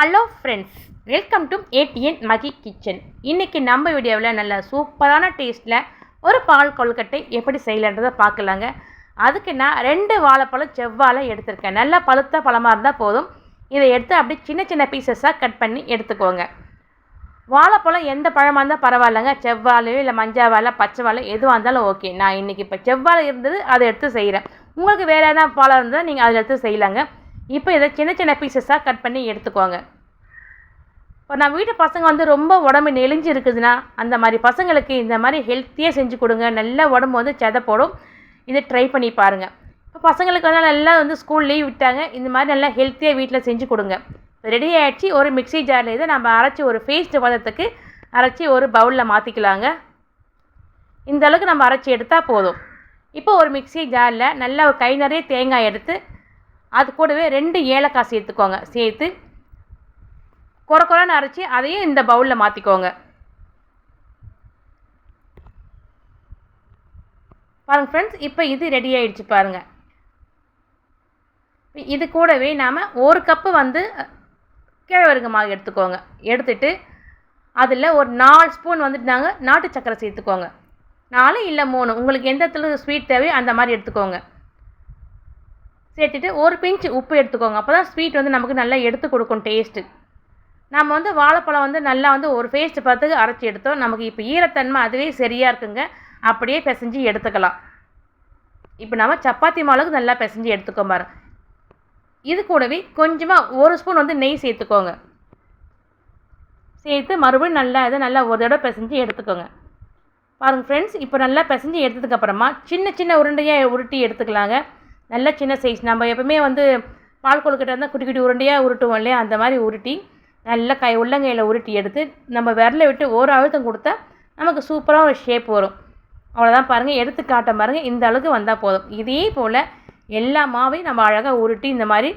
Hello friends welcome to ADN Magi kitchen இன்றைக்கி நம்ம வீடியோவில் நல்ல சூப்பரான டேஸ்ட்டில் ஒரு பால் கொழுக்கட்டை எப்படி செய்யலான்றதை பார்க்கலாங்க. அதுக்கு நான் ரெண்டு வாழைப்பழம் செவ்வாழை எடுத்திருக்கேன். நல்ல பழுத்த பழமாக இருந்தால் போதும். இதை எடுத்து அப்படியே சின்ன சின்ன பீசஸாக கட் பண்ணி எடுத்துக்கோங்க. வாழைப்பழம் எந்த பழமாக இருந்தால் பரவாயில்லைங்க. செவ்வாழையோ இல்லை மஞ்சள் வாழை பச்சை வாழை எதுவாக இருந்தாலும் ஓகே நான் இன்றைக்கி இப்போ செவ்வாழை இருந்தது அதை எடுத்து செய்கிறேன் உங்களுக்கு வேறு எதனா பழம் இருந்தால் நீங்கள் அதில் எடுத்து செய்யலாங்க. இப்போ இதை சின்ன சின்ன பீசஸாக கட் பண்ணி எடுத்துக்கோங்க. இப்போ நான் வீட்டு பசங்க வந்து ரொம்ப உடம்பு நெளிஞ்சு இருக்குதுன்னா அந்த மாதிரி பசங்களுக்கு இந்த மாதிரி ஹெல்த்தியாக செஞ்சு கொடுங்க. நல்லா உடம்பு வந்து செத போடும். இதை ட்ரை பண்ணி பாருங்கள் இப்போ பசங்களுக்கு வந்து நல்லா வந்து ஸ்கூல் லீவ் விட்டாங்க. இந்த மாதிரி நல்லா ஹெல்த்தியாக வீட்டில் செஞ்சு கொடுங்க. ரெடி ஆகிடுச்சு ஒரு மிக்ஸி ஜாரில் இதை நம்ம அரைச்சி ஒரு பேஸ்ட் பதத்துக்கு அரைச்சி ஒரு பவுலில் மாற்றிக்கலாங்க இந்த அளவுக்கு நம்ம அரைச்சி எடுத்தால் போதும். இப்போ ஒரு மிக்ஸி ஜாரில் நல்லா ஒரு கை நிறைய தேங்காய் எடுத்து அது கூடவே ரெண்டு ஏலக்காய் சேர்த்துக்கோங்க. சேர்த்து குறை குறைன்னு அரைச்சி அதையும் இந்த பவுலில் மாற்றிக்கோங்க பாருங்கள் ஃப்ரெண்ட்ஸ் இப்போ இது ரெடி ஆகிடுச்சு பாருங்கள் இது கூடவே நாம் ஒரு கப்பு வந்து கிழவருங்க மாவு எடுத்துக்கோங்க. எடுத்துட்டு அதில் ஒரு நாலு ஸ்பூன் வந்துட்டு நாங்கள் நாட்டு சக்கரை சேர்த்துக்கோங்க. நாலு இல்லை மூணு. உங்களுக்கு எந்த இடத்துல ஸ்வீட் தேவையோ அந்த மாதிரி எடுத்துக்கோங்க. சேர்த்துட்டு ஒரு பிஞ்ச் உப்பு எடுத்துக்கோங்க. அப்போ தான் ஸ்வீட் வந்து நமக்கு நல்லா எடுத்து கொடுக்கும் டேஸ்ட்டு நம்ம வந்து வாழைப்பழம் வந்து நல்லா வந்து ஒரு ஃபேஸ்ட்டு பார்த்து அரைச்சி எடுத்தோம். நமக்கு இப்போ ஈரத்தன்மை அதுவே சரியாக இருக்குங்க. அப்படியே பிசைஞ்சு எடுத்துக்கலாம். இப்போ நம்ம சப்பாத்தி மாவுக்கு நல்லா பிசைஞ்சு எடுத்துக்கோ பாரு. இது கூடவே கொஞ்சமாக ஒரு ஸ்பூன் வந்து நெய் சேர்த்துக்கோங்க. சேர்த்து மறுபடியும் நல்லா இதை நல்லா ஒரு தடவை பிசைஞ்சு எடுத்துக்கோங்க. பாருங்கள் ஃப்ரெண்ட்ஸ் இப்போ நல்லா பிசைஞ்சு எடுத்ததுக்கப்புறமா சின்ன சின்ன உருண்டையாக உருட்டி எடுத்துக்கலாங்க. நல்ல சின்ன சைஸ் நம்ம எப்பவுமே வந்து பால் கொழுக்கட்டை இருந்தால் குட்டி குட்டி உருண்டையாக உருட்டுவோம் இல்லையா? அந்த மாதிரி உருட்டி நல்லா கை உள்ளங்கையில் உருட்டி எடுத்து நம்ம விரல விட்டு ஒரு அழுத்தம் கொடுத்தா நமக்கு சூப்பராக ஒரு ஷேப் வரும். அவ்வளோதான் பாருங்கள் எடுத்து காட்ட பாருங்கள் இந்த அளவுக்கு வந்தால் போதும். இதே போல் எல்லா மாவையும் நம்ம அழகாக உருட்டி இந்த மாதிரி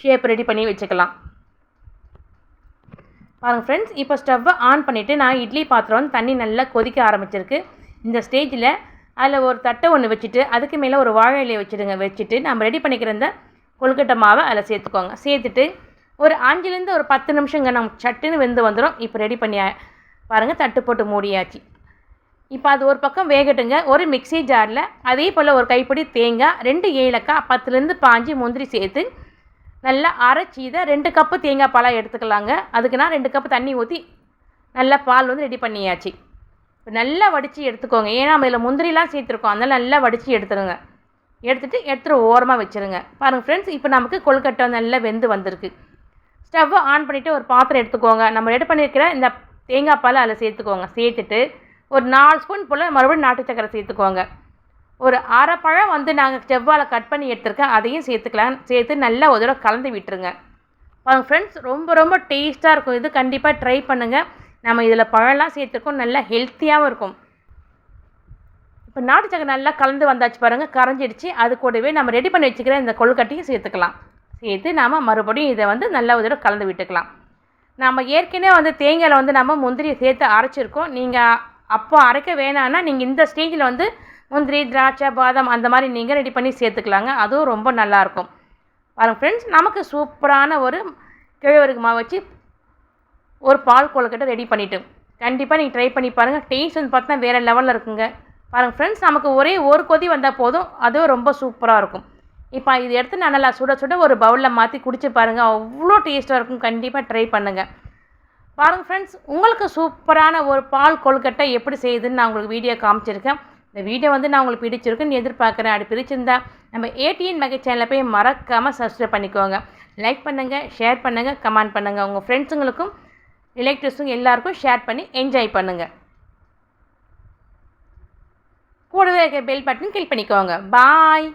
ஷேப் ரெடி பண்ணி வச்சுக்கலாம். பாருங்கள் ஃப்ரெண்ட்ஸ் இப்போ ஸ்டவ்வை ஆன் பண்ணிவிட்டு நான் இட்லி பாத்திரம் வந்து தண்ணி நல்லா கொதிக்க ஆரம்பிச்சிருக்கு. இந்த ஸ்டேஜில் அதில் ஒரு தட்டை ஒன்று வச்சுட்டு அதுக்கு மேலே ஒரு வாழை இலையை வச்சுடுங்க. வச்சுட்டு நம்ம ரெடி பண்ணிக்கிற இந்த கொழுக்கட்டை மாவை அதில் சேர்த்துக்கோங்க. சேர்த்துட்டு ஒரு அஞ்சுலேருந்து ஒரு பத்து நிமிஷங்க நம்ம சட்டுன்னு வெந்து வந்துடும் இப்போ ரெடி பண்ணி பாருங்கள் தட்டு போட்டு மூடியாச்சு. இப்போ அது ஒரு பக்கம் வேகட்டுங்க. ஒரு மிக்சி ஜாரில் அதே போல் ஒரு கைப்பிடி தேங்காய் ரெண்டு ஏலக்காய் பத்துலேருந்து பாஞ்சு முந்திரி சேர்த்து நல்லா அரைச்சி இதை ரெண்டு கப்பு தேங்காய் பாலாக எடுத்துக்கலாங்க. அதுக்கு நான் ரெண்டு கப்பு தண்ணி ஊற்றி நல்லா பால் வந்து ரெடி பண்ணியாச்சு. நல்லா வடித்து எடுத்துக்கோங்க. ஏன்னா நம்ம இதில் முந்திரிலாம் சேர்த்துருக்கோம். அதனால் நல்லா வடித்து எடுத்துருங்க. எடுத்துகிட்டு எடுத்துகிட்டு ஓரமாக வச்சுருங்க. பாருங்கள் ஃப்ரெண்ட்ஸ் இப்போ நமக்கு கொழுக்கட்டை நல்லா வெந்து வந்திருக்கு. ஸ்டவ்வை ஆன் பண்ணிவிட்டு ஒரு பாத்திரம் எடுத்துக்கோங்க. நம்ம ரெடி பண்ணியிருக்கிற இந்த தேங்காய் பால் அதில் சேர்த்துக்கோங்க. சேர்த்துட்டு ஒரு நாலு ஸ்பூன் போல் மறுபடியும் நாட்டு சக்கரை சேர்த்துக்கோங்க. ஒரு அரை பழம் வந்து நாங்கள் செவ்வாழை கட் பண்ணி எடுத்துருக்கேன். அதையும் சேர்த்துக்கலாம். சேர்த்து நல்லா ஒரு தடவை கலந்து விட்டுருங்க. பாருங்கள் ஃப்ரெண்ட்ஸ் ரொம்ப ரொம்ப டேஸ்ட்டாக இருக்கும். இது கண்டிப்பாக ட்ரை பண்ணுங்கள் நம்ம இதில் பழம்லாம் சேர்த்துருக்கோம் நல்லா ஹெல்த்தியாகவும் இருக்கும். இப்போ நாட்டு சக்கரை நல்லா கலந்து வந்தாச்சு பாருங்கள் கரைஞ்சிடுச்சு. அது கூடவே நம்ம ரெடி பண்ணி வச்சுக்கிற இந்த கொழுக்கட்டையும் சேர்த்துக்கலாம். சேர்த்து நாம் மறுபடியும் இதை வந்து நல்லா ஒரு கலந்து விட்டுக்கலாம். நம்ம ஏற்கனவே வந்து தேங்காயில் வந்து நம்ம முந்திரியை சேர்த்து அரைச்சிருக்கோம். நீங்கள் அப்போ அரைக்க வேணான்னா நீங்கள் இந்த ஸ்டேஜில் வந்து முந்திரி திராட்சை பாதாம் அந்த மாதிரி நீங்கள் ரெடி பண்ணி சேர்த்துக்கலாங்க. அதுவும் ரொம்ப நல்லாயிருக்கும் பாருங்கள் ஃப்ரெண்ட்ஸ் நமக்கு சூப்பரான ஒரு கிழவருக்கு மாவு வச்சு ஒரு பால் கொழுக்கட்டை ரெடி பண்ணிவிட்டு கண்டிப்பாக நீங்கள் ட்ரை பண்ணி பாருங்கள் டேஸ்ட் வந்து பார்த்தா வேறு லெவலில் இருக்குங்க. பாருங்கள் ஃப்ரெண்ட்ஸ் நமக்கு ஒரே ஒரு கொதி வந்தால் போதும். அதுவும் ரொம்ப சூப்பராக இருக்கும். இப்போ இது எடுத்து நான் நல்லா சுட சுட ஒரு பவுலில் மாற்றி குடிச்சு பாருங்கள் அவ்வளோ டேஸ்ட்டாக இருக்கும். கண்டிப்பாக ட்ரை பண்ணுங்கள் பாருங்கள் ஃப்ரெண்ட்ஸ் உங்களுக்கு சூப்பரான ஒரு பால் கொழுக்கட்டை எப்படி செய்யுதுன்னு நான் உங்களுக்கு வீடியோ காமிச்சிருக்கேன். இந்த வீடியோ வந்து நான் உங்களுக்கு பிடிச்சிருக்குன்னு எதிர்பார்க்குறேன். அப்படி பிடிச்சிருந்தா நம்ம ஏடிஎன் மகை சேனலில் போய் மறக்காமல் சப்ஸ்கிரைப் பண்ணிக்கோங்க. லைக் பண்ணுங்கள் ஷேர் பண்ணுங்கள் கமெண்ட் பண்ணுங்கள் உங்கள் ஃப்ரெண்ட்ஸுங்களுக்கும் ரிலேட்டிவ்ஸும் எல்லாருக்கும் ஷேர் பண்ணி என்ஜாய் பண்ணுங்கள் கூடவே இருக்க பெல் பட்டன் கிளிக் பண்ணிக்கோங்க. பாய்